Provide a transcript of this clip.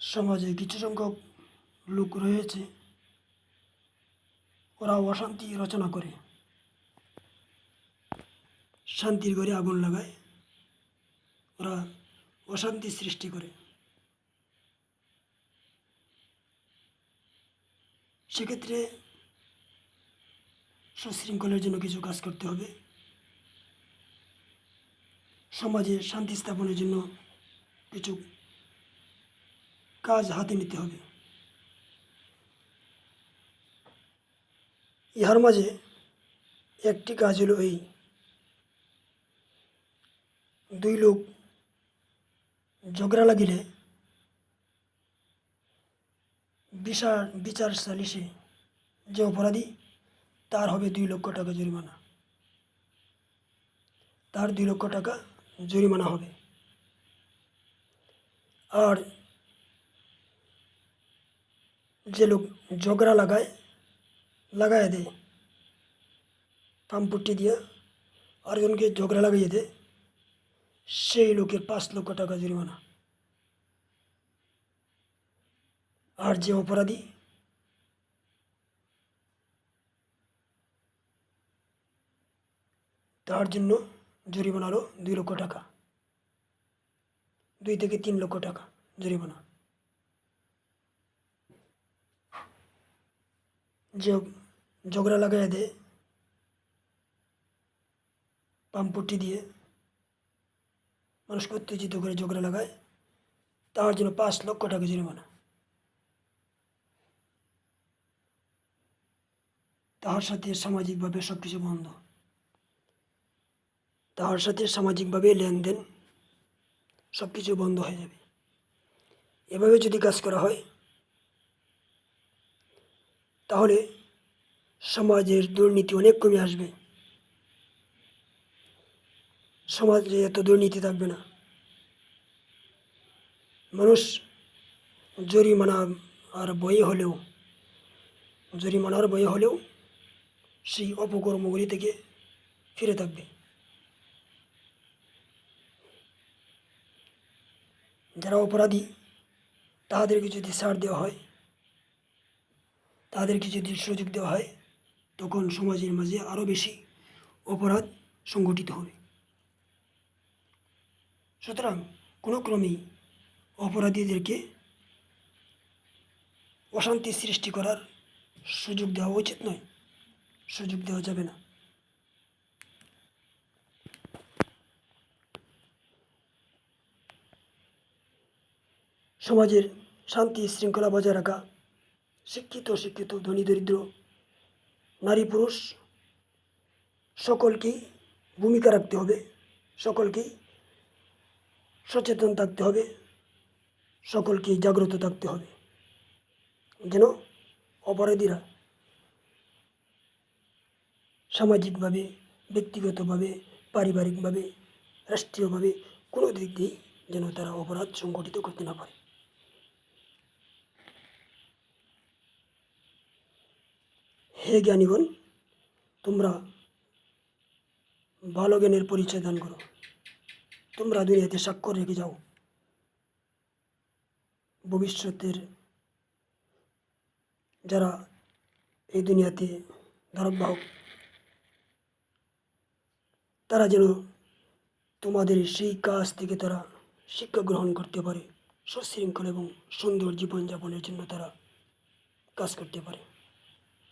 সমাজে কিছু সংখ্যক লোক রয়েছে ওরা অশান্তি রচনা করে। শান্তির ঘরে আগুন লাগায়, ওরা অশান্তি সৃষ্টি করে। সেক্ষেত্রে সুশৃঙ্খলের জন্য কিছু কাজ করতে হবে। সমাজে শান্তি স্থাপনের জন্য কিছু কাজ হাতে নিতে হবে। ইহার মাঝে একটি কাজ হলো এই। দুই লোক ঝগড়া লাগিলে বিচার বিচার সালিশে যে অপরাধী, তার হবে দুই লক্ষ টাকা জরিমানা। তার দুই লক্ষ টাকা জরিমানা হবে। আর যে লোক ঝগড়া লাগায় লাগায় দেয়। পাম্পটি দিয়ে আরেকজনকে ঝগড়া লাগিয়ে দেয়। সেই লোকের পাঁচ লক্ষ টাকা জরিমানা। আর যে অপরাধী তার জন্য জরিমানা হলো দুই লক্ষ টাকা। দুই থেকে তিন লক্ষ টাকা জরিমানা। যে ঝগড়া লাগাই দেয়। পাম্পটি দিয়ে মানুষকে উত্তেজিত করে ঝগড়া লাগায়। তার জন্য পাঁচ লক্ষ টাকা জরিমানা। তাহার সাথে সামাজিকভাবে সব কিছু বন্ধ। তাহার সাথে সামাজিকভাবে লেনদেন সব কিছু বন্ধ হয়ে যাবে। এভাবে যদি কাজ করা হয় তাহলে সমাজের দুর্নীতি অনেক কমে আসবে। সমাজে এত দুর্নীতি থাকবে না। মানুষ জরিমানা আর বয়ে হলেও জরিমানার বয়ে হলেও সেই অপকর্মগুলি থেকে ফিরে থাকবে। যারা অপরাধী তাদেরকে যদি ছাড় দেওয়া হয়। তাদেরকে যদি সুযোগ দেওয়া হয়, তখন সমাজের মাঝে আরও বেশি অপরাধ সংগঠিত হবে। সুতরাং কোনো ক্রমেই অপরাধীদেরকে অশান্তি সৃষ্টি করার সুযোগ দেওয়া উচিত নয়। সুযোগ দেওয়া যাবে না। সমাজের শান্তি শৃঙ্খলা বজায় রাখা শিক্ষিত শিক্ষিত, ধনী, দরিদ্র, নারী, পুরুষ, সকলকেই ভূমিকা রাখতে হবে, সকলকেই সচেতন থাকতে হবে, সকলকেই জাগ্রত থাকতে হবে। যেন অপরাধীরা সামাজিকভাবে, ব্যক্তিগতভাবে, পারিবারিকভাবে, রাষ্ট্রীয়ভাবে কোনো দিক দিয়েই যেন তারা অপরাধ সংগঠিত করতে না পারে। হে জ্ঞানীগণ, তোমরা ভালো জ্ঞানের পরিচয় দান করো। তোমরা দুনিয়াতে স্বাক্ষর রেখে যাও। ভবিষ্যতের যারা এই দুনিয়াতে ধারক বাহক তারা যেন তোমাদের সেই কাজ থেকে তারা শিক্ষা গ্রহণ করতে পারে। সুশৃঙ্খল এবং সুন্দর জীবনযাপনের জন্য তারা কাজ করতে পারে।